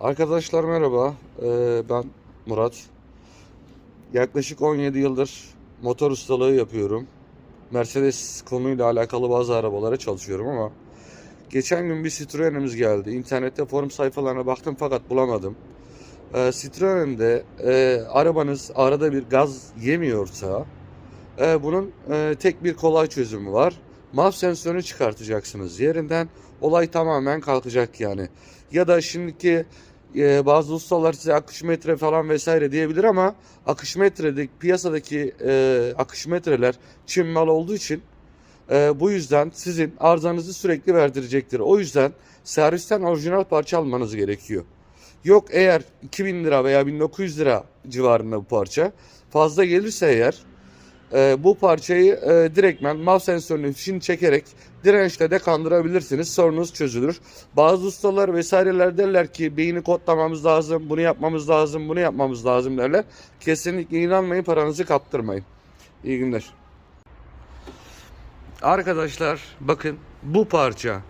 Arkadaşlar merhaba. Ee, ben Murat. Yaklaşık 17 yıldır motor ustalığı yapıyorum. Mercedes konuyla alakalı bazı arabalara çalışıyorum ama geçen gün bir Citroen'imiz geldi. İnternette forum sayfalarına baktım fakat bulamadım. Ee, Citroen'de e, arabanız arada bir gaz yemiyorsa e, bunun e, tek bir kolay çözümü var. MAF sensörünü çıkartacaksınız yerinden. Olay tamamen kalkacak yani. Ya da şimdiki e, bazı ustalar size akış metre falan vesaire diyebilir ama akış metredeki piyasadaki e, akış metreler Çin mal olduğu için e, bu yüzden sizin arızanızı sürekli verdirecektir. O yüzden servisten orijinal parça almanız gerekiyor. Yok eğer 2000 lira veya 1900 lira civarında bu parça fazla gelirse eğer e, bu parçayı e, direktmen MAV sensörünün fişini çekerek dirençle de kandırabilirsiniz. Sorunuz çözülür. Bazı ustalar vesaireler derler ki beyni kodlamamız lazım, bunu yapmamız lazım, bunu yapmamız lazım derler. Kesinlikle inanmayın, paranızı kaptırmayın. İyi günler. Arkadaşlar bakın bu parça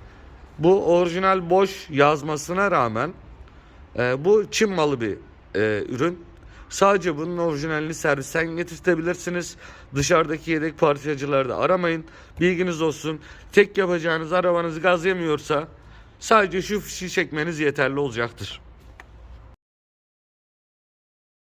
bu orijinal boş yazmasına rağmen e, bu Çin malı bir e, ürün. Sadece bunun orijinalini servisten getirtebilirsiniz. Dışarıdaki yedek parçacılarda aramayın. Bilginiz olsun. Tek yapacağınız arabanız gaz yemiyorsa sadece şu fişi çekmeniz yeterli olacaktır.